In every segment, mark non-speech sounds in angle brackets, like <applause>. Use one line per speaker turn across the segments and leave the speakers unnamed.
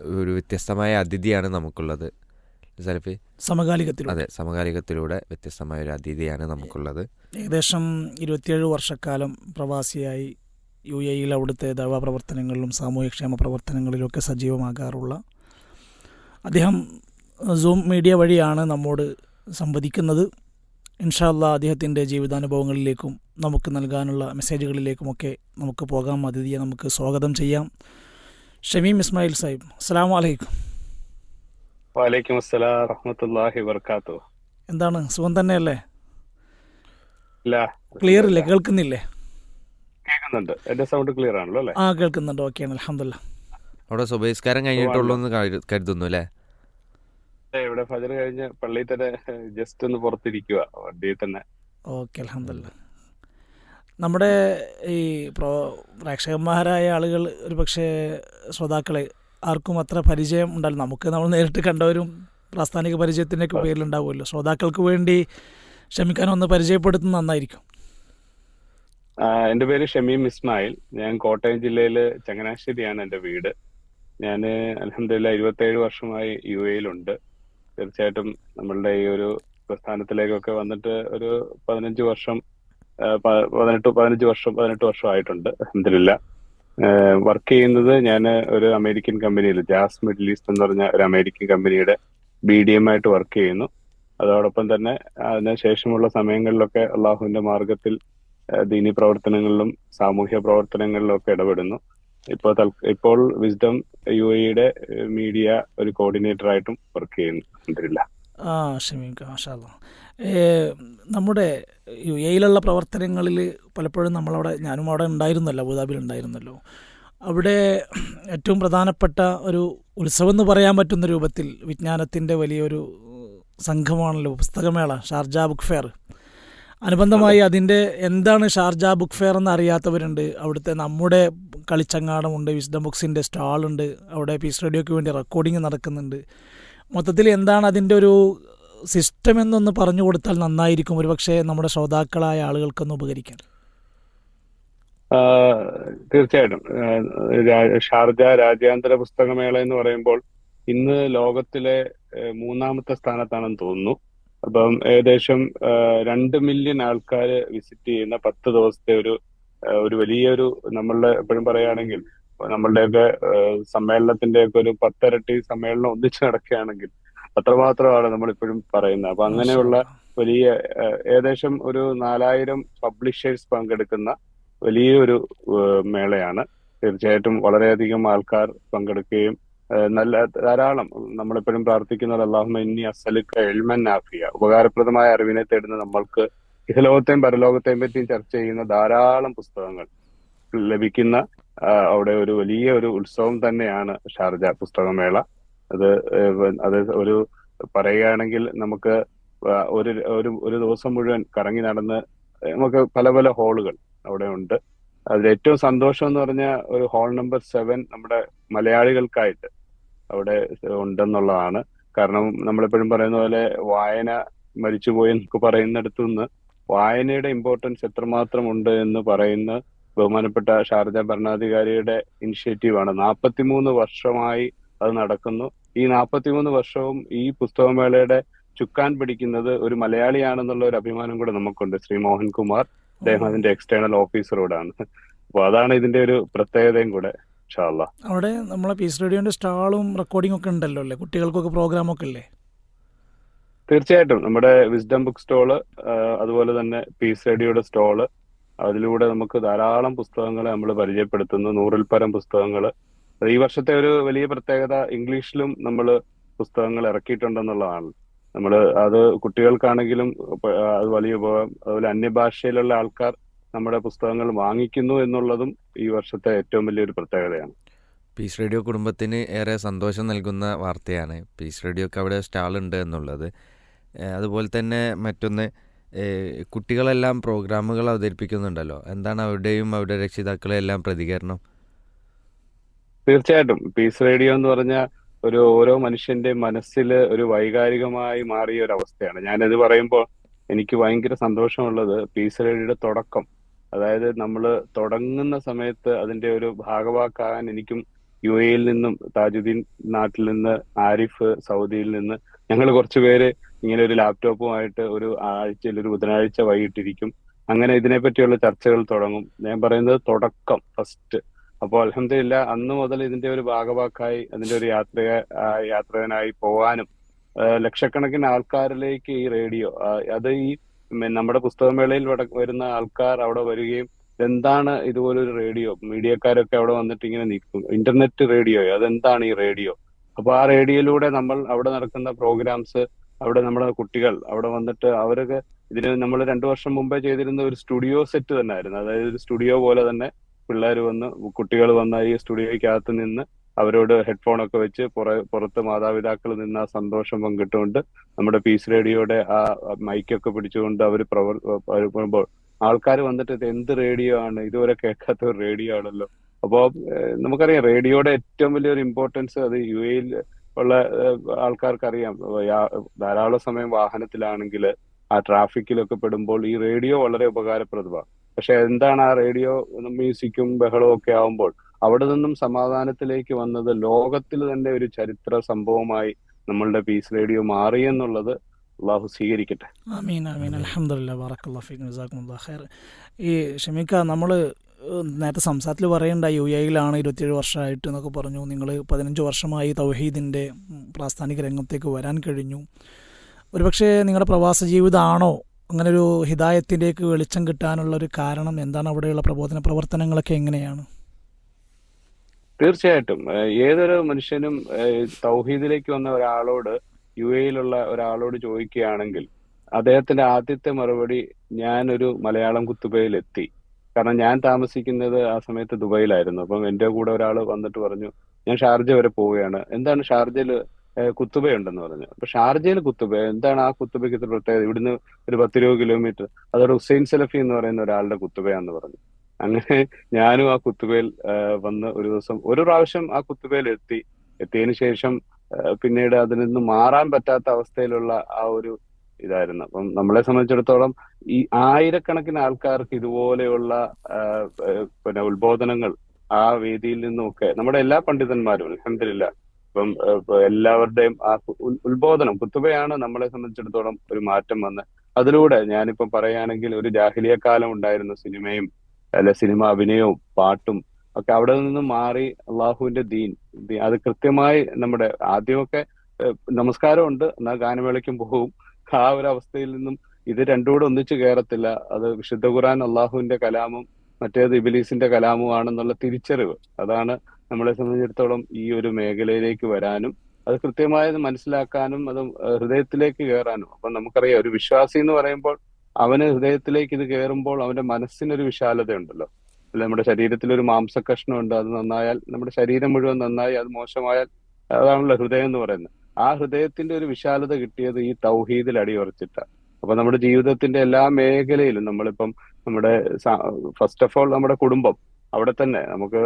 ഒരു വ്യത്യസ്തമായ അതിഥിയാണ് നമുക്കുള്ളത്. അതെ സമകാലികത്തിലൂടെ വ്യത്യസ്തമായ ഒരു അതിഥിയാണ് നമുക്കുള്ളത്.
ഏകദേശം ഇരുപത്തിയേഴ് വർഷക്കാലം പ്രവാസിയായി യു എയിൽ അവിടുത്തെ ദവാ പ്രവർത്തനങ്ങളിലും സാമൂഹ്യക്ഷേമ പ്രവർത്തനങ്ങളിലും ഒക്കെ സജീവമാകാറുള്ള അദ്ദേഹം സൂം മീഡിയ വഴിയാണ് നമ്മോട് സംവദിക്കുന്നത്. ഇൻഷാല്ല അദ്ദേഹത്തിന്റെ ജീവിതാനുഭവങ്ങളിലേക്കും നമുക്ക് നൽകാനുള്ള മെസ്സേജുകളിലേക്കുമൊക്കെ നമുക്ക് പോകാം. അതിഥിയെ നമുക്ക് സ്വാഗതം ചെയ്യാം. ഷമീം ഇസ്മായിൽ സാഹിബ്. അസ്സാം വലൈക്കും
വലൈക്കും അസ്സലാം റഹ്മത്തുള്ളാഹി വർക്കാത്തു
എന്താണ്? സുഖം തന്നെയല്ലേ?
ഇല്ല.
ക്ലിയർ ഇല്ലേ? കേൾക്കുന്നില്ലേ?
കേൾക്കുന്നുണ്ട്. എന്റെ സൗണ്ട് ക്ലിയർ ആണല്ലോ അല്ലേ?
ആ കേൾക്കുന്നുണ്ട്. ഓക്കെയാണ് അലഹമില്ല
അവിടെ സുബഹിസ്കാരം കഴിഞ്ഞിട്ടുള്ളൂ എന്ന് കരു- കരുതുന്നു അല്ലേ?
ഇവിടെ ഫജർ കഴിഞ്ഞ് പള്ളിയിൽ തന്നെ ജസ്റ്റ് ഒന്ന് പുറത്തിരിക്കുക വണ്ടിയിൽ തന്നെ.
ഓക്കെ അലഹമില്ല നമ്മുടെ ഈ പ്രോ പ്രേക്ഷകന്മാരായ ആളുകൾ ഒരു പക്ഷേ ശ്രോതാക്കളെ ആർക്കും അത്ര പരിചയം ഉണ്ടാവില്ല. നമുക്ക് നമ്മൾ നേരിട്ട് കണ്ടവരും പ്രാസ്ഥാനിക പരിചയത്തിന്റെയൊക്കെ പേരിലുണ്ടാവുമല്ലോ. ശ്രോതാക്കൾക്ക് വേണ്ടി ക്ഷമിക്കാൻ ഒന്ന് പരിചയപ്പെടുത്തുന്ന നന്നായിരിക്കും.
എന്റെ പേര് ഷമീം ഇസ്മായിൽ. ഞാൻ കോട്ടയം ജില്ലയിൽ ചങ്ങനാശ്ശേരിയാണ് എന്റെ വീട്. ഞാൻ അലഹമില്ല ഇരുപത്തേഴ് വർഷമായി യു എയിലുണ്ട്. തീർച്ചയായിട്ടും നമ്മളുടെ ഈ ഒരു പ്രസ്ഥാനത്തിലേക്കൊക്കെ വന്നിട്ട് ഒരു പതിനഞ്ച് വർഷം പതിനെട്ട് പതിനഞ്ച് വർഷം പതിനെട്ട് വർഷം ആയിട്ടുണ്ട്. അഹമ്മദില്ല വർക്ക് ചെയ്യുന്നത് ഞാൻ ഒരു അമേരിക്കൻ കമ്പനിയിൽ ജാസ് മിഡിൽ ഈസ്റ്റ് എന്ന് പറഞ്ഞ ഒരു അമേരിക്കൻ കമ്പനിയുടെ ബി ഡി എം ആയിട്ട് വർക്ക് ചെയ്യുന്നു. അതോടൊപ്പം തന്നെ അതിനുശേഷമുള്ള സമയങ്ങളിലൊക്കെ അള്ളാഹുവിന്റെ മാർഗത്തിൽ ദീനി പ്രവർത്തനങ്ങളിലും സാമൂഹ്യ പ്രവർത്തനങ്ങളിലും ഒക്കെ ഇടപെടുന്നു. ഇപ്പോൾ ഇപ്പോൾ വിസ്ഡം യു എയുടെ മീഡിയ ഒരു കോർഡിനേറ്റർ ആയിട്ടും വർക്ക് ചെയ്യുന്നു.
ആ ക്ഷമിക്കാം മാഷാല്ല നമ്മുടെ യു എയിലുള്ള പ്രവർത്തനങ്ങളിൽ പലപ്പോഴും നമ്മളവിടെ ഞാനും അവിടെ ഉണ്ടായിരുന്നല്ലോ അബുദാബിയിൽ ഉണ്ടായിരുന്നല്ലോ. അവിടെ ഏറ്റവും പ്രധാനപ്പെട്ട ഒരു ഉത്സവം എന്ന് പറയാൻ പറ്റുന്ന രൂപത്തിൽ വിജ്ഞാനത്തിന്റെ വലിയൊരു സംഘമാണല്ലോ പുസ്തകമേള ഷാർജ ബുക്ക് ഫെയർ. അനുബന്ധമായി അതിന്റെ എന്താണ് ഷാർജ ബുക്ക് ഫെയർ എന്ന് അറിയാത്തവരുണ്ട്. അവിടുത്തെ നമ്മുടെ കളിച്ചങ്ങാടമുണ്ട് വിസ്ഡം ബുക്സിന്റെ സ്റ്റാളുണ്ട് അവിടെ പീസ് റേഡിയോയ്ക്ക് വേണ്ടി റെക്കോർഡിംഗ് നടക്കുന്നുണ്ട്. മൊത്തത്തിൽ എന്താണ് അതിന്റെ ഒരു സിസ്റ്റം എന്നൊന്ന് പറഞ്ഞു കൊടുത്താൽ നന്നായിരിക്കും. ഒരുപക്ഷെ നമ്മുടെ ശ്രോതാക്കളായ ആളുകൾക്കൊന്ന് ഉപകരിക്കാൻ.
തീർച്ചയായിട്ടും. ഷാർജ രാജ്യാന്തര പുസ്തകമേള എന്ന് പറയുമ്പോൾ ഇന്ന് ലോകത്തിലെ മൂന്നാമത്തെ സ്ഥാനത്താണെന്ന് തോന്നുന്നു. അപ്പം ഏകദേശം രണ്ട് മില്യൺ ആൾക്കാർ വിസിറ്റ് ചെയ്യുന്ന പത്ത് ദിവസത്തെ ഒരു ഒരു വലിയൊരു നമ്മളുടെ എപ്പോഴും പറയുകയാണെങ്കിൽ നമ്മളുടെയൊക്കെ സമ്മേളനത്തിന്റെ സമ്മേളനത്തിന്റെയൊക്കെ ഒരു പത്തരട്ടി സമ്മേളനം ഒന്നിച്ച് നടക്കുകയാണെങ്കിൽ അത്രമാത്രമാണ് നമ്മളിപ്പോഴും പറയുന്നത്. അപ്പൊ അങ്ങനെയുള്ള വലിയ ഏകദേശം ഒരു നാലായിരം പബ്ലിഷേഴ്സ് പങ്കെടുക്കുന്ന വലിയൊരു മേളയാണ്. തീർച്ചയായിട്ടും വളരെയധികം ആൾക്കാർ പങ്കെടുക്കുകയും നല്ല ധാരാളം നമ്മളെപ്പോഴും പ്രാർത്ഥിക്കുന്നത് അള്ളാഹുമ ഇന്നി അസലുക്ക എൽമൻ ആഫിയ ഉപകാരപ്രദമായ അറിവിനെ തേടുന്ന നമ്മൾക്ക് ഇഹലോകത്തെയും പരലോകത്തെയും പറ്റിയും ചർച്ച ചെയ്യുന്ന ധാരാളം പുസ്തകങ്ങൾ ലഭിക്കുന്ന അവിടെ ഒരു വലിയ ഒരു ഉത്സവം തന്നെയാണ് ഷാർജ പുസ്തകമേള. അത് അത് ഒരു പറയുകയാണെങ്കിൽ നമുക്ക് ഒരു ഒരു ഒരു ദിവസം മുഴുവൻ കറങ്ങി നടന്ന് നമുക്ക് പല പല ഹോളുകൾ അവിടെ ഉണ്ട്. അതിൽ ഏറ്റവും സന്തോഷം എന്ന് പറഞ്ഞ ഒരു ഹോൾ നമ്പർ സെവൻ നമ്മുടെ മലയാളികൾക്കായിട്ട് അവിടെ ഉണ്ടെന്നുള്ളതാണ്. കാരണം നമ്മളെപ്പോഴും പറയുന്ന പോലെ വായന മരിച്ചുപോയി എന്നൊക്കെ പറയുന്നിടത്തു നിന്ന് വായനയുടെ ഇമ്പോർട്ടൻസ് എത്രമാത്രം ഉണ്ട് എന്ന് പറയുന്ന ബഹുമാനപ്പെട്ട ഷാർജ ഭരണാധികാരിയുടെ ഇനിഷ്യേറ്റീവാണ് നാൽപ്പത്തിമൂന്ന് വർഷമായി അത് നടക്കുന്നു. ഈ നാൽപ്പത്തിമൂന്ന് വർഷവും ഈ പുസ്തകമേളയുടെ ചുക്കാൻ പിടിക്കുന്നത് ഒരു മലയാളിയാണെന്നുള്ള ഒരു അഭിമാനം കൂടെ നമുക്കുണ്ട്. ശ്രീ മോഹൻകുമാർ അദ്ദേഹം അതിന്റെ എക്സ്റ്റേണൽ ഓഫീസറോടാണ് അപ്പൊ അതാണ് ഇതിന്റെ ഒരു പ്രത്യേകതയും കൂടെ
അവിടെ നമ്മളെ പീസ് റേഡിയോന്റെ സ്റ്റാളും റെക്കോർഡിംഗ് ഒക്കെ ഉണ്ടല്ലോ അല്ലേ? കുട്ടികൾക്കൊക്കെ പ്രോഗ്രാം ഒക്കെ അല്ലേ?
തീർച്ചയായിട്ടും. നമ്മുടെ വിസ്ഡം ബുക്ക് സ്റ്റോൾ അതുപോലെ തന്നെ പീസ് റേഡിയോയുടെ സ്റ്റോൾ അതിലൂടെ നമുക്ക് ധാരാളം പുസ്തകങ്ങളെ നമ്മൾ പരിചയപ്പെടുത്തുന്നു. നൂറിൽ പരം പുസ്തകങ്ങൾ ഈ വർഷത്തെ ഒരു വലിയ പ്രത്യേകത ഇംഗ്ലീഷിലും നമ്മൾ പുസ്തകങ്ങൾ ഇറക്കിയിട്ടുണ്ടെന്നുള്ളതാണ്. നമ്മൾ അത് കുട്ടികൾക്കാണെങ്കിലും അത് വലിയ ഉപകാരം അതുപോലെ അന്യഭാഷയിലുള്ള ആൾക്കാർ നമ്മുടെ പുസ്തകങ്ങൾ വാങ്ങിക്കുന്നു എന്നുള്ളതും ഈ വർഷത്തെ ഏറ്റവും വലിയൊരു പ്രത്യേകതയാണ്.
പീസ് റേഡിയോ കുടുംബത്തിന് ഏറെ സന്തോഷം നൽകുന്ന വാർത്തയാണ്. പീസ് റേഡിയോക്ക് അവിടെ സ്റ്റാൾ ഉണ്ട് എന്നുള്ളത്. അതുപോലെ തന്നെ മറ്റൊന്ന് കുട്ടികളെല്ലാം പ്രോഗ്രാമുകൾ അവതരിപ്പിക്കുന്നുണ്ടല്ലോ. എന്താണ് അവരുടെയും അവരുടെ രക്ഷിതാക്കളെല്ലാം പ്രതികരണം?
തീർച്ചയായിട്ടും. പീസ് റേഡിയോ എന്ന് പറഞ്ഞ ഒരു ഓരോ മനുഷ്യന്റെ മനസ്സിൽ ഒരു വൈകാരികമായി മാറിയ ഒരു അവസ്ഥയാണ്. ഞാനത് പറയുമ്പോൾ എനിക്ക് ഭയങ്കര സന്തോഷമുള്ളത് പീസ് റേഡിയോയുടെ തുടക്കം. അതായത് നമ്മൾ തുടങ്ങുന്ന സമയത്ത് അതിന്റെ ഒരു ഭാഗവാക്കാകാൻ എനിക്കും യു എയിൽ നിന്നും താജുദ്ദീൻ നാട്ടിൽ നിന്ന് ആരിഫ് സൗദിയിൽ നിന്ന് ഞങ്ങൾ കുറച്ചുപേര് ഇങ്ങനെ ഒരു ലാപ്ടോപ്പുമായിട്ട് ഒരു ആഴ്ചയിൽ ഒരു ബുധനാഴ്ച വൈകിട്ടിരിക്കും. അങ്ങനെ ഇതിനെപ്പറ്റിയുള്ള ചർച്ചകൾ തുടങ്ങും. ഞാൻ പറയുന്നത് തുടക്കം ഫസ്റ്റ് അപ്പോൾ അലഹമില്ല അന്ന് മുതൽ ഇതിന്റെ ഒരു ഭാഗവാക്കായി അതിന്റെ ഒരു യാത്ര യാത്രകനായി പോവാനും ലക്ഷക്കണക്കിന് ആൾക്കാരിലേക്ക് ഈ റേഡിയോ അത് ഈ നമ്മുടെ പുസ്തകമേളയിൽ വരുന്ന ആൾക്കാർ അവിടെ വരികയും എന്താണ് ഇതുപോലൊരു റേഡിയോ? മീഡിയക്കാരൊക്കെ അവിടെ വന്നിട്ട് ഇങ്ങനെ നിൽക്കും. ഇന്റർനെറ്റ് റേഡിയോ അതെന്താണ് ഈ റേഡിയോ? അപ്പൊ ആ റേഡിയോയിലൂടെ നമ്മൾ അവിടെ നടക്കുന്ന പ്രോഗ്രാംസ് അവിടെ നമ്മുടെ കുട്ടികൾ അവിടെ വന്നിട്ട് അവരൊക്കെ ഇതിന് നമ്മൾ രണ്ടു വർഷം മുമ്പേ ചെയ്തിരുന്ന ഒരു സ്റ്റുഡിയോ സെറ്റ് തന്നെ ആയിരുന്നു അതായത് ഒരു സ്റ്റുഡിയോ പോലെ തന്നെ പിള്ളേർ വന്ന് കുട്ടികൾ വന്ന ഈ സ്റ്റുഡിയോയ്ക്കകത്ത് നിന്ന് അവരോട് ഹെഡ്ഫോൺ ഒക്കെ വെച്ച് പുറ പുറത്ത് മാതാപിതാക്കൾ നിന്ന് ആ സന്തോഷം പങ്കിട്ടുകൊണ്ട് നമ്മുടെ പീസ് റേഡിയോയുടെ ആ മൈക്കൊക്കെ പിടിച്ചുകൊണ്ട് അവർ പ്രവർത്തിക്കുമ്പോൾ ആൾക്കാർ വന്നിട്ട് ഇത് എന്ത് റേഡിയോ ആണ്? ഇതുവരെ കേൾക്കാത്ത ഒരു റേഡിയോ ആണല്ലോ. അപ്പോൾ നമുക്കറിയാം റേഡിയോയുടെ ഏറ്റവും വലിയൊരു ഇമ്പോർട്ടൻസ് അത് യു എയിൽ ഉള്ള ആൾക്കാർക്കറിയാം. ധാരാളം സമയം വാഹനത്തിലാണെങ്കിൽ ആ ട്രാഫിക്കിലൊക്കെ പെടുമ്പോൾ ഈ റേഡിയോ വളരെ ഉപകാരപ്രദമാണ്. പക്ഷെ എന്താണ് ആ റേഡിയോ മ്യൂസിക്കും ബഹളവും ഒക്കെ ആവുമ്പോൾ അവിടെ നിന്നും സമാധാനത്തിലേക്ക് വന്നത് ലോകത്തിൽ തന്നെ ഒരു ചരിത്ര സംഭവമായി നമ്മളുടെ പീസ് റേഡിയോ മാറി എന്നുള്ളത് അള്ളാഹു സ്വീകരിക്കട്ടെ.
ആമീൻ ആമീൻ. അലഹമില്ല ഖൈർ. ഈ നമ്മൾ നേരത്തെ സംസാരത്തിൽ പറയണ്ട യു എയിലാണ് ഇരുപത്തിയേഴ് വർഷമായിട്ട് എന്നൊക്കെ പറഞ്ഞു. നിങ്ങൾ പതിനഞ്ച് വർഷമായി തൗഹീദിന്റെ പ്രാസ്ഥാനിക രംഗത്തേക്ക് വരാൻ കഴിഞ്ഞു. ഒരുപക്ഷെ നിങ്ങളുടെ പ്രവാസ ജീവിതമാണോ അങ്ങനെ ഒരു ഹിദായത്തിലേക്ക് വെളിച്ചം കിട്ടാനുള്ള ഒരു കാരണം എന്താണ് അവിടെയുള്ള പ്രബോധന പ്രവർത്തനങ്ങളൊക്കെ എങ്ങനെയാണ്?
തീർച്ചയായിട്ടും. ഏതൊരു മനുഷ്യനും തൗഹീദിലേക്ക് വന്ന ഒരാളോട് യു എയിലുള്ള ഒരാളോട് ചോദിക്കുകയാണെങ്കിൽ അദ്ദേഹത്തിന്റെ ആദ്യത്തെ മറുപടി ഞാനൊരു മലയാളം കുത്തുബയിൽ എത്തി കാരണം ഞാൻ താമസിക്കുന്നത് ആ സമയത്ത് ദുബായിലായിരുന്നു. അപ്പം എന്റെ കൂടെ ഒരാൾ വന്നിട്ട് പറഞ്ഞു ഞാൻ ഷാർജ വരെ പോവുകയാണ്. എന്താണ് ഷാർജയിൽ കുത്തുബയുണ്ടെന്ന് പറഞ്ഞു. അപ്പൊ ഷാർജയിൽ കുത്തുബ എന്താണ് ആ കുത്തുബയ്ക്ക് പ്രത്യേകത? ഇവിടുന്ന് ഒരു പത്തിരുപത് കിലോമീറ്റർ. അതോടെ ഹുസൈൻ സലഫി എന്ന് പറയുന്ന ഒരാളുടെ കുത്തുബയാന്ന് പറഞ്ഞു. അങ്ങനെ ഞാനും ആ കുത്തുബയിൽ വന്ന് ഒരു ദിവസം ഒരു പ്രാവശ്യം ആ കുത്തുബയിൽ എത്തി. എത്തിയതിന് ശേഷം പിന്നീട് അതിൽ നിന്ന് മാറാൻ പറ്റാത്ത അവസ്ഥയിലുള്ള ആ ഒരു ഇതായിരുന്നു. അപ്പം നമ്മളെ സംബന്ധിച്ചിടത്തോളം ഈ ആയിരക്കണക്കിന് ആൾക്കാർക്ക് ഇതുപോലെയുള്ള പിന്നെ ഉത്ബോധനങ്ങൾ ആ വേദിയിൽ നിന്നുമൊക്കെ നമ്മുടെ എല്ലാ പണ്ഡിതന്മാരും അലഹമില്ല ഇപ്പം എല്ലാവരുടെയും ആ ഉത്ബോധനം കുത്തുബയാണ് നമ്മളെ സംബന്ധിച്ചിടത്തോളം ഒരു മാറ്റം വന്ന്. അതിലൂടെ ഞാനിപ്പം പറയുകയാണെങ്കിൽ ഒരു ജാഹിലിയ കാലം ഉണ്ടായിരുന്ന സിനിമയും അല്ല സിനിമ അഭിനയവും പാട്ടും ഒക്കെ അവിടെ നിന്ന് മാറി അള്ളാഹുവിന്റെ ദീൻ. അത് കൃത്യമായി നമ്മുടെ ആദ്യമൊക്കെ നമസ്കാരമുണ്ട് എന്നാൽ ഗാനമേളയ്ക്കും പോകും. ആ ഒരു അവസ്ഥയിൽ നിന്നും ഇത് രണ്ടുകൂടെ ഒന്നിച്ചു കയറത്തില്ല. അത് വിശുദ്ധ ഖുറാൻ അള്ളാഹുവിന്റെ കലാമും മറ്റേത് ഇബിലീസിന്റെ കലാമുമാണെന്നുള്ള തിരിച്ചറിവ്. അതാണ് നമ്മളെ സംബന്ധിച്ചിടത്തോളം ഈ ഒരു മേഖലയിലേക്ക് വരാനും അത് കൃത്യമായത് മനസ്സിലാക്കാനും അത് ഹൃദയത്തിലേക്ക് കയറാനും അപ്പൊ നമുക്കറിയാം ഒരു വിശ്വാസി എന്ന് പറയുമ്പോൾ അവന് ഹൃദയത്തിലേക്ക് ഇത് കയറുമ്പോൾ അവന്റെ മനസ്സിനൊരു വിശാലത ഉണ്ടല്ലോ അല്ല നമ്മുടെ ശരീരത്തിൽ ഒരു ഉണ്ട് അത് നന്നായാൽ നമ്മുടെ ശരീരം മുഴുവൻ നന്നായി അത് മോശമായാൽ അതാണല്ലോ ഹൃദയം എന്ന് പറയുന്നത്. ആ ഹൃദയത്തിന്റെ ഒരു വിശാലത കിട്ടിയത് ഈ തൗഹീദിൽ അടിയുറച്ചിട്ടാണ്. അപ്പൊ നമ്മുടെ ജീവിതത്തിന്റെ എല്ലാ മേഖലയിലും നമ്മളിപ്പം നമ്മുടെ ഫസ്റ്റ് ഓഫ് ഓൾ നമ്മുടെ കുടുംബം അവിടെ തന്നെ നമുക്ക്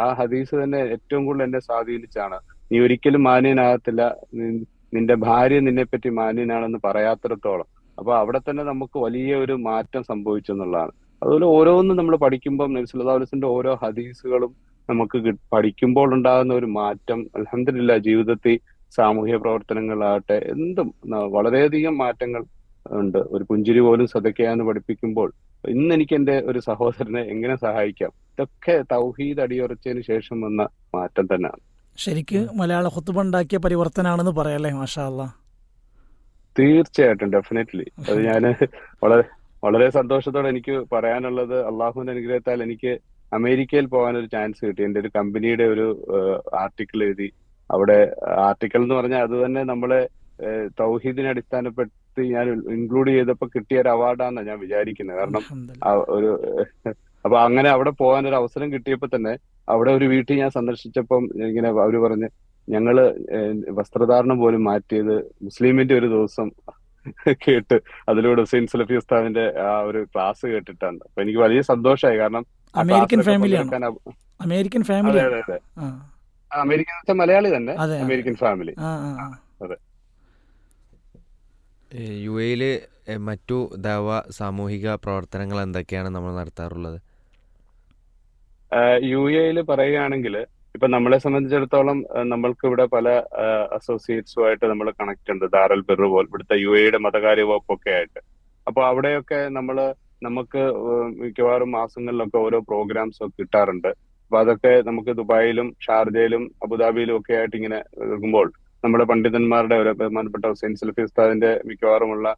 ആ ഹദീസ് തന്നെ ഏറ്റവും കൂടുതൽ എന്നെ സ്വാധീനിച്ചാണ്. നീ ഒരിക്കലും മാന്യനാകത്തില്ല. നിന്റെ ഭാര്യ നിന്നെപ്പറ്റി മാന്യനാണെന്ന് പറയാത്തിടത്തോളം. അപ്പൊ അവിടെ തന്നെ നമുക്ക് വലിയ ഒരു മാറ്റം സംഭവിച്ചു എന്നുള്ളതാണ്. അതുപോലെ ഓരോന്നും നമ്മൾ പഠിക്കുമ്പോൾ നബ്സുല്ലാസിന്റെ ഓരോ ഹദീസുകളും നമുക്ക് പഠിക്കുമ്പോൾ ഉണ്ടാകുന്ന ഒരു മാറ്റം അലഹമില്ല ജീവിതത്തിൽ സാമൂഹ്യ പ്രവർത്തനങ്ങളാകട്ടെ എന്തും വളരെയധികം മാറ്റങ്ങൾ ഉണ്ട്. ഒരു പുഞ്ചിരി പോലും സദക്കയാന്ന് പഠിപ്പിക്കുമ്പോൾ ഇന്ന് എനിക്ക് എന്റെ ഒരു സഹോദരനെ എങ്ങനെ സഹായിക്കാം? ഇതൊക്കെ തൗഹീദ് അടിയുറച്ചതിന് ശേഷം വന്ന മാറ്റം തന്നെയാണ്.
ശരിക്ക് മലയാള ഹുത്തുബ ഉണ്ടാക്കിയ പരിവർത്തനാണെന്ന് പറയല്ലേ മാഷാ
തീർച്ചയായിട്ടും ഡെഫിനറ്റ്ലി. അത് <laughs> ഞാൻ വളരെ വളരെ സന്തോഷത്തോടെ എനിക്ക് പറയാനുള്ളത് അള്ളാഹുവിന്റെ അനുഗ്രഹത്താൽ എനിക്ക് അമേരിക്കയിൽ പോകാൻ ഒരു ചാൻസ് കിട്ടി. എന്റെ ഒരു കമ്പനിയുടെ ഒരു ആർട്ടിക്കിൾ എഴുതി. അവിടെ ആർട്ടിക്കിൾ എന്ന് പറഞ്ഞാൽ അത് തന്നെ നമ്മളെ തൗഹീദിനെ അടിസ്ഥാനപ്പെടുത്തി ഞാൻ ഇൻക്ലൂഡ് ചെയ്തപ്പോ കിട്ടിയ ഒരു അവാർഡാണ് ഞാൻ വിചാരിക്കുന്നത് കാരണം ഒരു <laughs> അപ്പൊ അങ്ങനെ അവിടെ പോകാൻ ഒരു അവസരം കിട്ടിയപ്പോ തന്നെ അവിടെ ഒരു വീട്ടിൽ ഞാൻ സന്ദർശിച്ചപ്പം ഇങ്ങനെ അവർ പറഞ്ഞ് ഞങ്ങൾ വസ്ത്രധാരണം പോലും മാറ്റിയത് മുസ്ലിമിന്റെ ഒരു ദിവസം <laughs> കേട്ട് അതിലൂടെ ഹുസൈൻ സലഫി ഉസ്താദിന്റെ ആ ഒരു ക്ലാസ് കേട്ടിട്ടാണ്. അപ്പൊ എനിക്ക് വലിയ സന്തോഷമായി കാരണം
അമേരിക്കൻ
ഫാമിലി
ഫാമിലിയാണ്. അമേരിക്കൻ ഫാമിലി
അമേരിക്കൻ മലയാളി തന്നെ. American family.
അതെ.
യു എയിൽ മറ്റു ദവ സാമൂഹിക പ്രവർത്തനങ്ങൾ എന്തൊക്കെയാണ് നമ്മൾ നടത്താറുള്ളത്?
യു എയിൽ പറയുകയാണെങ്കിൽ ഇപ്പൊ നമ്മളെ സംബന്ധിച്ചിടത്തോളം നമ്മൾക്ക് ഇവിടെ പല അസോസിയേറ്റ്സുമായിട്ട് നമ്മൾ കണക്ട് ഉണ്ട്. ദാരൽ ബിർ പോൽ ഇവിടുത്തെ യു എയുടെ മതകാര്യ വകുപ്പൊക്കെ ആയിട്ട്. അപ്പൊ അവിടെയൊക്കെ നമ്മൾ നമുക്ക് മിക്കവാറും മാസങ്ങളിലൊക്കെ ഓരോ പ്രോഗ്രാംസ് ഒക്കെ കിട്ടാറുണ്ട്. അപ്പൊ അതൊക്കെ നമുക്ക് ദുബായിലും ഷാർജയിലും അബുദാബിയിലും ഒക്കെ ആയിട്ട് ഇങ്ങനെ എടുക്കുമ്പോൾ നമ്മുടെ പണ്ഡിതന്മാരുടെ ഒരു ബഹുമാനപ്പെട്ട ഹുസൈൻ സലഫി ഉസ്താദിന്റെ മിക്കവാറുമുള്ള